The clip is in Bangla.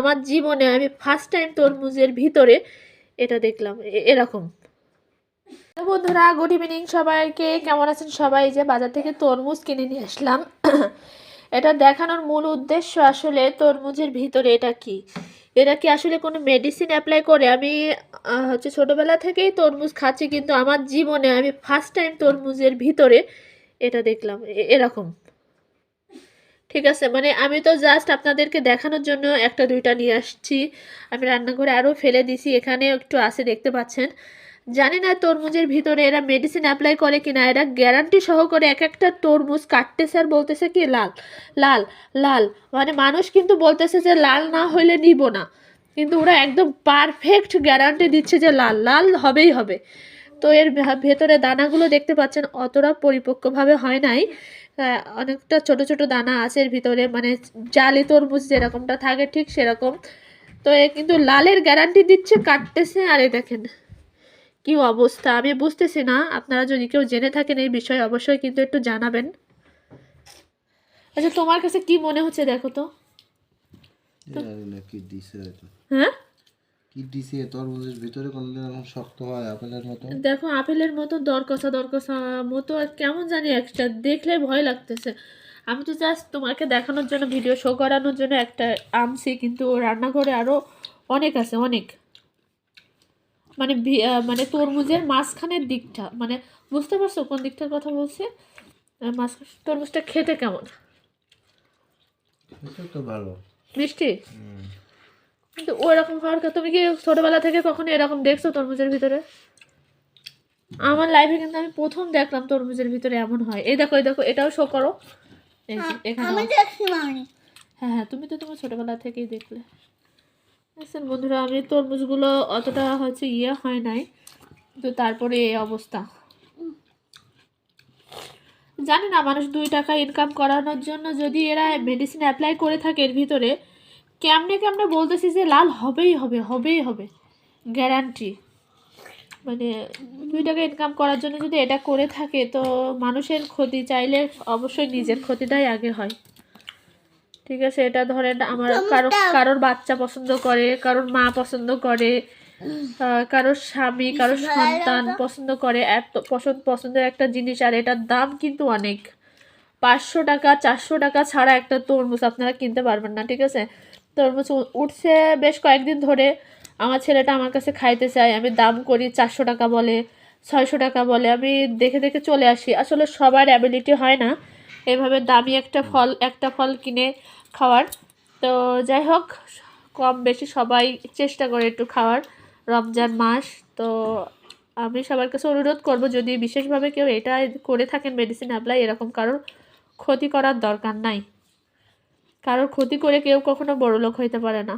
আমার জীবনে আমি ফার্স্ট টাইম তরমুজের ভিতরে এটা দেখলাম। এরকম। বন্ধুরা গুড ইভিনিং সবাইকে। কেমন আছেন সবাই? যে বাজার থেকে তরমুজ কিনে নিয়ে আসলাম। এটা দেখানোর মূল উদ্দেশ্য আসলে তরমুজের ভিতরে এটা কি? এটা কি আসলে কোনো মেডিসিন অ্যাপ্লাই করে? আমি হচ্ছে ছোটোবেলা থেকেই তরমুজ খাচ্ছি, কিন্তু আমার জীবনে আমি ফার্স্ট টাইম তরমুজের ভিতরে এটা দেখলাম। এরকম। ঠিক আছে মানে আমি তো জাস্ট আপনাদেরকে দেখানোর জন্য একটা দুইটা নিয়ে আসছি। আমি রান্নাঘরে আরও ফেলে দিছি, এখানে একটু আছে, দেখতে পাচ্ছেন। জানি না তরমুজের ভিতরে এরা মেডিসিন অ্যাপ্লাই করে কিনা, এরা গ্যারান্টি সহকারে এক একটা তরমুজ কাটতেছে আর বলতেছে কি, লাল লাল লাল। মানে মানুষ কিন্তু বলতেছে যে লাল না হইলে নিব না। কিন্তু ওরা একদম পারফেক্ট গ্যারান্টি দিচ্ছে যে লাল লাল হবেই হবে। তো এর ভেতরে দানাগুলো দেখতে পাচ্ছেন, অতটা পরিপক্কভাবে হয় নাই। অনেকটা ছোট ছোট দানা আছে এর ভিতরে মানে জালি তরমুজ যেরকমটা থাকে ঠিক সেরকম। তো এ কিন্তু লালের গ্যারান্টি দিচ্ছে কাটতেছে। আর এ দেখেন কি অবস্থা আমি বুঝতেছি না। আপনারা যদি কেউ জেনে থাকেন এই বিষয়ে অবশ্যই কিন্তু একটু জানাবেন। আচ্ছা তোমার কাছে কি মনে হচ্ছে দেখো তো? হ্যাঁ? দিছে তরমুজের ভিতরে কোনদিন এরকম শক্ত হয় আপেলের মতো? দেখো আপেলের মতো দরকষা দরকষা মতো আর কেমন জানি একটা দেখলে ভয় লাগতেছে। আমি তো জাস্ট তোমাকে দেখানোর জন্য ভিডিও শো করানোর জন্য একটা আনছি কিন্তু রান্নাঘরে আরও অনেক আছে অনেক। মানে মানে তরমুজের মাঝখানের দিকটা মানে বুঝতে পারছ কোন দিকটার কথা বলছি? আহ, মাঝ তরমুজটা খেতে কেমন? তো ভালো। মিষ্টি? কিন্তু ওরকম হওয়ার তুমি কি ছোটবেলা থেকে কখনো এরকম দেখছ তরমুজের ভিতরে? আমার লাইফে কিন্তু আমি প্রথম দেখলাম তরমুজের ভিতরে এমন হয়। এই দেখো এই দেখো এটাও শো করো। এখানে হ্যাঁ হ্যাঁ তুমি তো তোমার ছোটবেলা থেকেই দেখলে। দেখছেন বন্ধুরা আমি তরমুজগুলো অতটা হচ্ছে ইয়ে হয় নাই। কিন্তু তারপরে এই অবস্থা। জানি না মানুষ দুই টাকা ইনকাম করানোর জন্য যদি এরা মেডিসিন অ্যাপ্লাই করে থাকে এর ভিতরে কেমনে কেমনে বলতেছি যে লাল হবেই হবে হবেই হবে। গ্যারান্টি মানে দুই টাকা ইনকাম করার জন্য যদি এটা করে থাকে তো মানুষের ক্ষতি চাইলে অবশ্যই নিজের ক্ষতিটাই আগে হয়। ঠিক আছে এটা ধরেন আমার কারও কারোর বাচ্চা পছন্দ করে কারোর মা পছন্দ করে কারোর স্বামী কারোর সন্তান পছন্দ করে এত পছন্দ পছন্দের একটা জিনিস আর এটার দাম কিন্তু অনেক। পাঁচশো টাকা চারশো টাকা ছাড়া একটা তরমুজ আপনারা কিনতে পারবেন না ঠিক আছে? তরমুজ উঠছে বেশ কয়েকদিন ধরে, আমার ছেলেটা আমার কাছে খাইতে চায়, আমি দাম করি চারশো টাকা বলে, ছয়শো টাকা বলে, আমি দেখে দেখে চলে আসি। আসলে সবার অ্যাবিলিটি হয় না এভাবে দামি একটা ফল একটা ফল কিনে খাওয়ার। তো যাই হোক, কম বেশি সবাই চেষ্টা করে একটু খাওয়ার রমজান মাস। তো আমি সবার কাছে অনুরোধ করব, যদি বিশেষভাবে কেউ এটা করে থাকেন মেডিসিন অ্যাপ্লাই এরকম কারোর ক্ষতি করার দরকার নাই। কারোর ক্ষতি করে কেউ কখনো বড়লোক হইতে পারে না।